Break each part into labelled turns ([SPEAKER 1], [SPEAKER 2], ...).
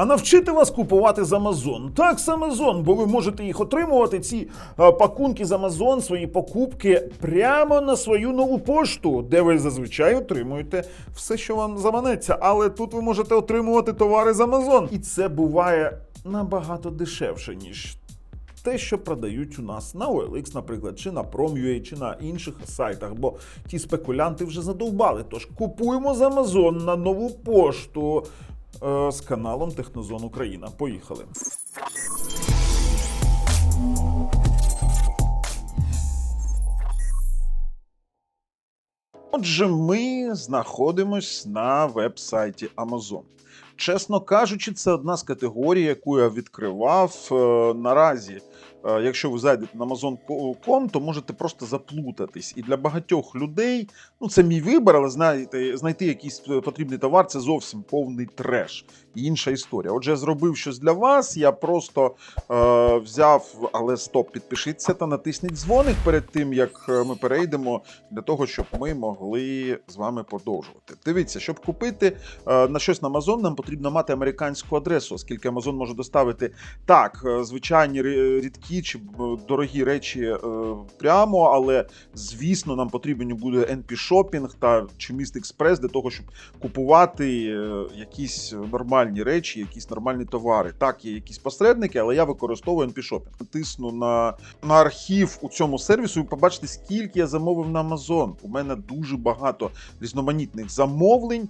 [SPEAKER 1] А навчити вас купувати з Amazon. Так, з Amazon, бо ви можете їх отримувати, ці е, пакунки з Amazon, свої покупки прямо на свою нову пошту, де ви зазвичай отримуєте все, що вам заманеться. Але тут ви можете отримувати товари з Amazon. І це буває набагато дешевше, ніж те, що продають у нас на OLX, наприклад, чи на Prom.ua, чи на інших сайтах, бо ті спекулянти вже задовбали. Тож купуємо з Amazon на нову пошту з каналом Технозон Україна. Поїхали. Отже, ми знаходимось на веб-сайті Amazon. Чесно кажучи, це одна з категорій, яку я відкривав е, наразі. Е, якщо ви зайдете на Amazon.com, то можете просто заплутатись. І для багатьох людей, ну це мій вибір, але знаєте, знайти якийсь е, потрібний товар це зовсім повний треш. І інша історія. Отже, я зробив щось для вас. Я просто е, взяв, але стоп, підпишіться та натисніть дзвоник перед тим, як е, ми перейдемо, для того, щоб ми могли з вами продовжувати. Дивіться, щоб купити е, на щось на Amazon, нам потрібно мати американську адресу, оскільки Amazon може доставити так, звичайні рі- рідкі чи е, дорогі речі е, прямо, але звісно, нам потрібен буде NP Shopping та чи Mist Express для того, щоб купувати е, якісь нормальні речі, якісь нормальні товари. Так, є якісь посередники, але я використовую NP Shopping. Натисну на, на архів у цьому сервісу і побачите, скільки я замовив на Amazon. У мене дуже багато різноманітних замовлень.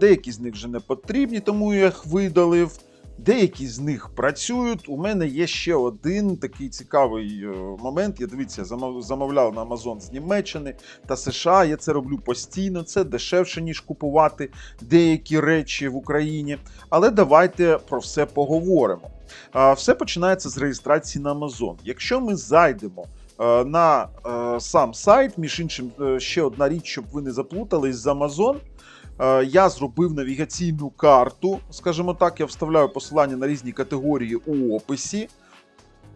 [SPEAKER 1] Деякі з них вже не потрібні, тому я їх видалив. Деякі з них працюють. У мене є ще один такий цікавий е, момент. Я дивіться, замов- замовляв на Amazon з Німеччини та США. Я це роблю постійно. Це дешевше, ніж купувати деякі речі в Україні. Але давайте про все поговоримо. Все починається з реєстрації на Amazon. Якщо ми зайдемо е, на е, сам сайт, між іншим, ще одна річ, щоб ви не заплутались з Amazon. Е, Я зробив навігаційну карту, скажімо так, я вставляю посилання на різні категорії у описі.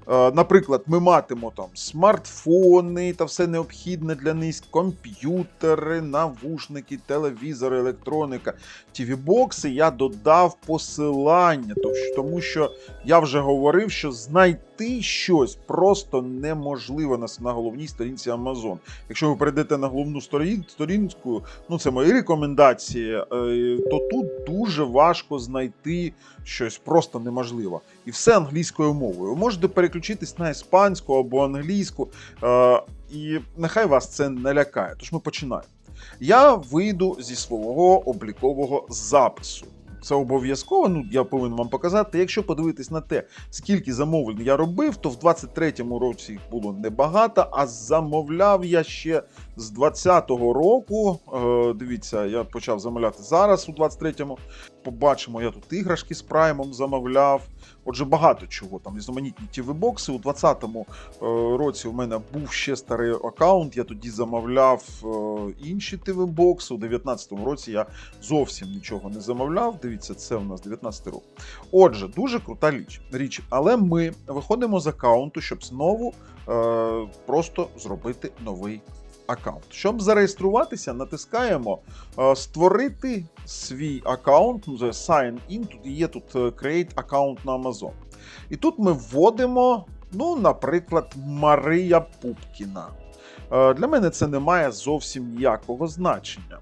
[SPEAKER 1] Е, Наприклад, ми матимо там смартфони та все необхідне для них, комп'ютери, навушники, телевізори, електроніка, тіві-бокси. Я додав посилання, тому що я вже говорив, що знайти щось просто неможливо на, головній сторінці Amazon. Якщо ви перейдете на головну сторінку, ну це мої рекомендації, е, то тут дуже важко знайти щось просто неможливо. І все англійською мовою. Ви можете переключитись на іспанську або англійську, е, і нехай вас це не лякає. Тож ми починаємо. Я вийду зі свого облікового запису. Це обов'язково, ну я повинен вам показати. Якщо подивитись на те, скільки замовлень я робив, то в 23-му році їх було небагато, а замовляв я ще з 20-го року. Е, дивіться, я почав замовляти зараз у 23-му. Побачимо, я тут іграшки з праймом замовляв. Отже, багато чого там різноманітні тіві-бокси. У 20-му е, році у мене був ще старий аккаунт. Я тоді замовляв е, інші тіві-бокси. У 19-му році я зовсім нічого не замовляв. Дивіться, це у нас 19 рік. Отже, дуже крута річ. річ. Але ми виходимо з аккаунту, щоб знову е, просто зробити новий аккаунт. Щоб зареєструватися, натискаємо е, створити свій аккаунт, ну, sign in, тут є тут е, create аккаунт на Amazon. І тут ми вводимо, ну, наприклад, Марія Пупкіна. Е, Для мене це не має зовсім ніякого значення.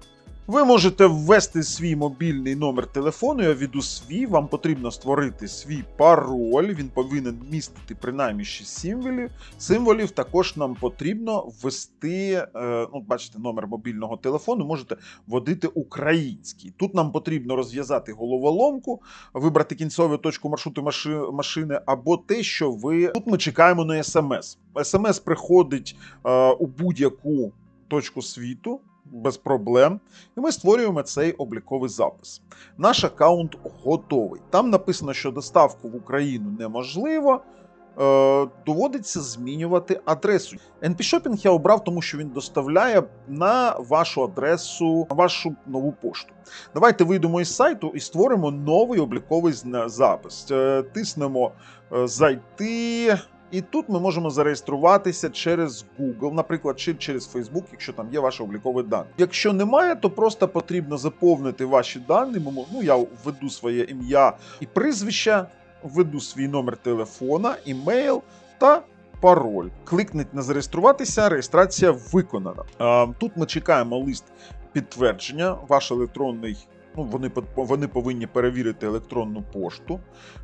[SPEAKER 1] Ви можете ввести свій мобільний номер телефону, я введу свій, вам потрібно створити свій пароль, він повинен містити принаймні 6 символів. Символів також нам потрібно ввести, е, ну, бачите, номер мобільного телефону, можете вводити український. Тут нам потрібно розв'язати головоломку, вибрати кінцеву точку маршруту машини або те, що ви. Тут ми чекаємо на смс. СМС приходить е, у будь-яку точку світу. Без проблем, і ми створюємо цей обліковий запис. Наш аккаунт готовий. Там написано, що доставку в Україну неможливо. Е, доводиться змінювати адресу. NP Shopping я обрав, тому що він доставляє на вашу адресу, на вашу нову пошту. Давайте вийдемо із сайту і створимо новий обліковий запис. Е, Тиснемо е, зайти І тут ми можемо зареєструватися через Google, наприклад, чи через Facebook, якщо там є ваші облікові дані. Якщо немає, то просто потрібно заповнити ваші дані. Ну, я введу своє ім'я і прізвище, введу свій номер телефона, імейл та пароль. Кликніть на зареєструватися, реєстрація виконана. Тут ми чекаємо лист підтвердження, ваш електронний. Ну, вони, вони повинні перевірити електронну пошту.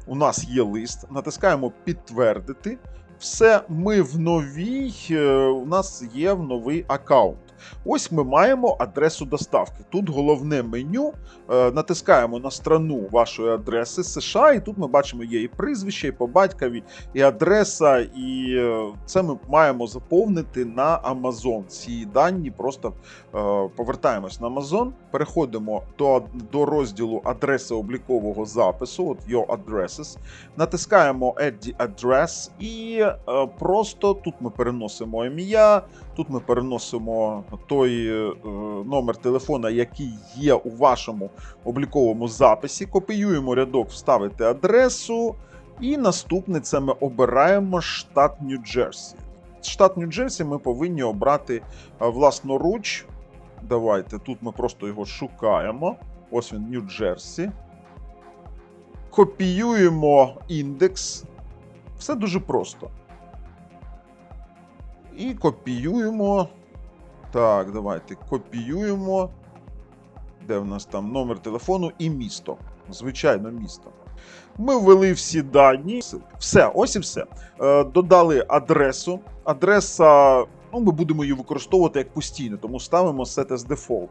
[SPEAKER 1] У нас є лист, натискаємо підтвердити. Все, ми в новій, е, у нас є в новий аккаунт. Ось ми маємо адресу доставки. Тут головне меню. е, Натискаємо на страну вашої адреси США, і тут ми бачимо є і прізвище, і по батькові, і адреса, і е, це ми маємо заповнити на Amazon. Ці дані просто е, повертаємось на Amazon, переходимо до, до розділу адреси облікового запису, от Your Addresses, натискаємо Add the Address і просто тут ми переносимо ім'я, тут ми переносимо той е, номер телефона, який є у вашому обліковому записі, копіюємо рядок, вставити адресу. І наступне це ми обираємо штат Нью-Джерсі. Штат Нью-Джерсі ми повинні обрати е, власноруч. Давайте тут ми просто його шукаємо. Ось він Нью-Джерсі. Копіюємо індекс. Все дуже просто. І копіюємо. Так, давайте копіюємо. Де в нас там номер телефону і місто. Звичайно, місто. Ми ввели всі дані. Все, ось і все. Е, додали адресу. Адреса, ну, ми будемо її використовувати як постійно, тому ставимо set as default.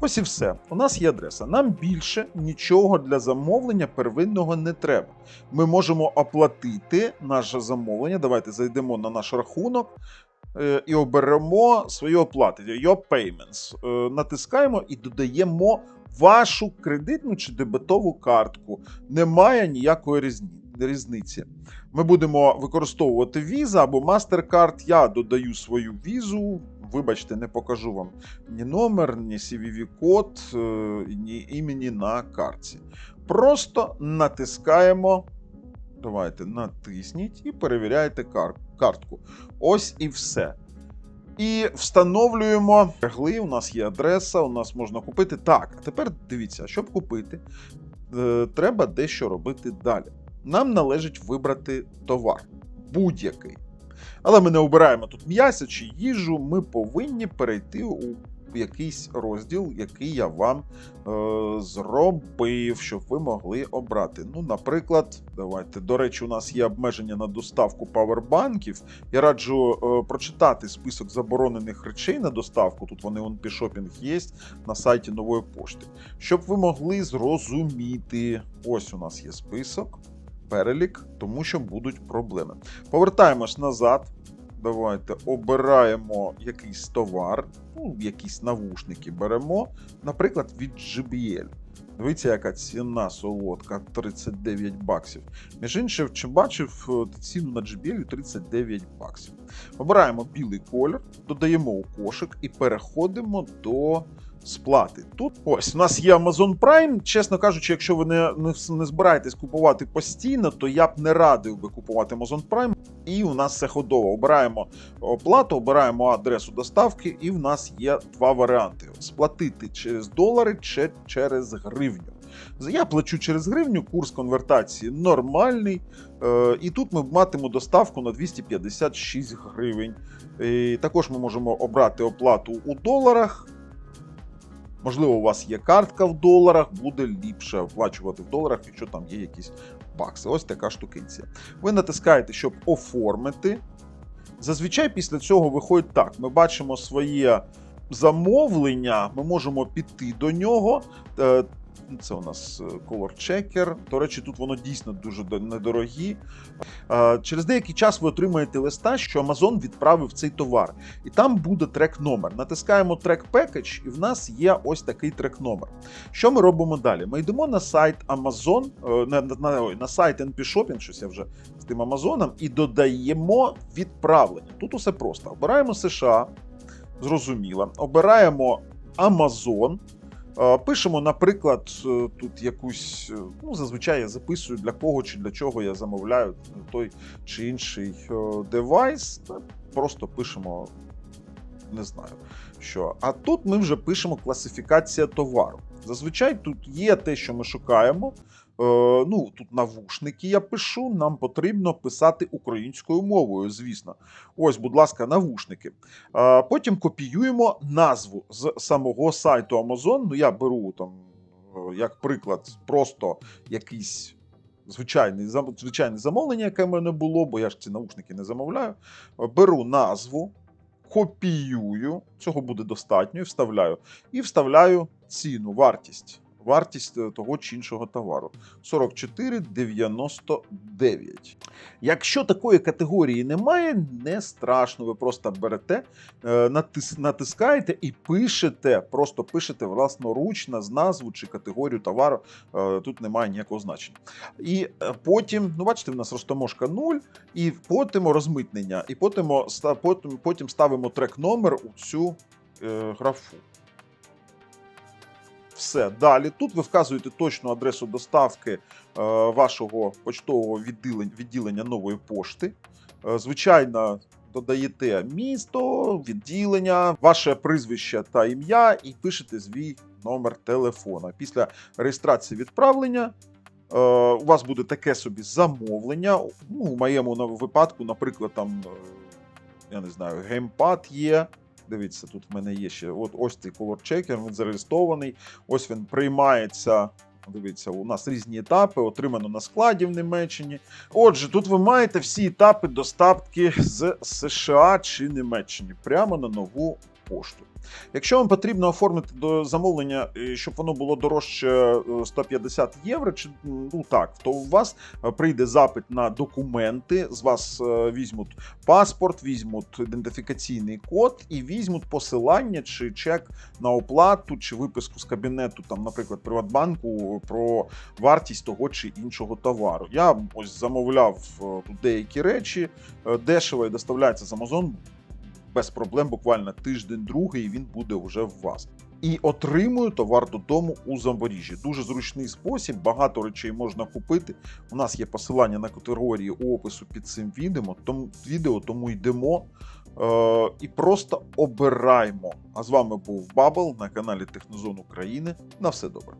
[SPEAKER 1] Ось і все. У нас є адреса. Нам більше нічого для замовлення первинного не треба. Ми можемо оплатити наше замовлення. Давайте зайдемо на наш рахунок. Е, І оберемо свої оплати. Your payments. Е, Натискаємо і додаємо вашу кредитну чи дебетову картку. Немає ніякої різні- різниці. Ми будемо використовувати Visa або MasterCard. Я додаю свою візу. Вибачте, не покажу вам ні номер, ні CVV-код, е, ні імені на картці. Просто натискаємо. Давайте натисніть і перевіряйте кар- картку. Ось і все. І встановлюємо регли. У нас є адреса, у нас можна купити. Так, а тепер дивіться, щоб купити, е, треба дещо робити далі. Нам належить вибрати товар будь-який. Але ми не обираємо тут м'ясо чи їжу. Ми повинні перейти у якийсь розділ, який я вам е, зробив, щоб ви могли обрати. Ну, наприклад, давайте. До речі, у нас є обмеження на доставку павербанків. Я раджу е, прочитати список заборонених речей на доставку. Тут вони он шопінг є на сайті нової пошти. Щоб ви могли зрозуміти, ось у нас є список, перелік, тому що будуть проблеми. Повертаємось назад. Давайте обираємо якийсь товар, ну, якісь навушники беремо, наприклад, від JBL. Дивіться, яка ціна солодка 39 баксів. Між іншим, чи бачив е, ціну на JBL 39 баксів. Обираємо білий колір, додаємо у кошик і переходимо до сплати. Тут ось у нас є Amazon Prime. Чесно кажучи, якщо ви не, не, не збираєтесь купувати постійно, то я б не радив би купувати Amazon Prime. І у нас все ходово. Обираємо оплату, обираємо адресу доставки, і в нас є два варіанти: сплатити через долари чи через гривню. Я плачу через гривню, курс конвертації нормальний. Е, і тут ми матимемо доставку на 256 гривень. І також ми можемо обрати оплату у доларах. Можливо, у вас є картка в доларах, буде ліпше оплачувати в доларах, якщо там є якісь бакси. Ось така штукинція. Ви натискаєте, щоб оформити. Зазвичай після цього виходить так: ми бачимо своє замовлення, ми можемо піти до нього. Це у нас е, Color Checker. До речі, тут воно дійсно дуже недорогі. Через деякий час ви отримаєте листа, що Amazon відправив цей товар. І там буде трек-номер. Натискаємо трек Package, і в нас є ось такий трек-номер. Що ми робимо далі? Ми йдемо на сайт Amazon, е, на, на, на, на сайт NP Shopping, щось я вже з тим Амазоном, і додаємо відправлення. Тут усе просто. Обираємо США, зрозуміло. Обираємо Amazon. Пишемо, наприклад, е, тут якусь, е, ну, зазвичай я записую для кого чи для чого я замовляю той чи інший е, девайс. Просто пишемо, не знаю що. А тут ми вже пишемо класифікація товару. Зазвичай тут є те, що ми шукаємо. Е, ну, тут навушники я пишу, нам потрібно писати українською мовою, звісно. Ось, будь ласка, навушники. Е, потім копіюємо назву з самого сайту Amazon. Ну, я беру там, е, як приклад, просто якийсь. Звичайний, зам- звичайне замовлення, яке в мене було, бо я ж ці наушники не замовляю. Беру назву, копіюю, цього буде достатньо, і вставляю. І вставляю ціну, вартість. Вартість е, того чи іншого товару 44,99. Якщо такої категорії немає, не страшно. Ви просто берете, е, натис, натискаєте і пишете, просто пишете власноручно з назву чи категорію товару. Е, Тут немає ніякого значення. І потім, ну бачите, в нас розтаможка 0, і потім розмитнення, і потім, потім, ставимо трек номер у цю графу. Все. Далі тут ви вказуєте точну адресу доставки е, вашого почтового відділення, відділення нової пошти. Е, звичайно, додаєте місто, відділення, ваше прізвище та ім'я, і пишете свій номер телефона. Після реєстрації відправлення. е, У вас буде таке собі замовлення. Ну, у моєму випадку, наприклад, там, я не знаю, геймпад є. Дивіться, тут в мене є ще от ось цей color checker, він зареєстрований. Ось він приймається. Дивіться, у нас різні етапи, отримано на складі в Німеччині. Отже, тут ви маєте всі етапи доставки з США чи Німеччини прямо на нову пошту. Якщо вам потрібно оформити до замовлення, е, щоб воно було дорожче е, 150 євро, чи ну так, то у вас е, прийде запит на документи, з вас е, візьмуть паспорт, візьмуть ідентифікаційний код і візьмуть посилання чи чек на оплату, чи виписку з кабінету, там, наприклад, Приватбанку про вартість того чи іншого товару. Я ось замовляв е, тут деякі речі е, дешево і доставляється з Amazon без проблем, буквально тиждень, другий, і він буде вже в вас. І отримую товар додому у Запоріжжі. Дуже зручний спосіб, багато речей можна купити. У нас є посилання на категорії у опису під цим відео, тому, відео, тому йдемо е, і просто обираємо. А з вами був Бабл на каналі Технозон України. На все добре.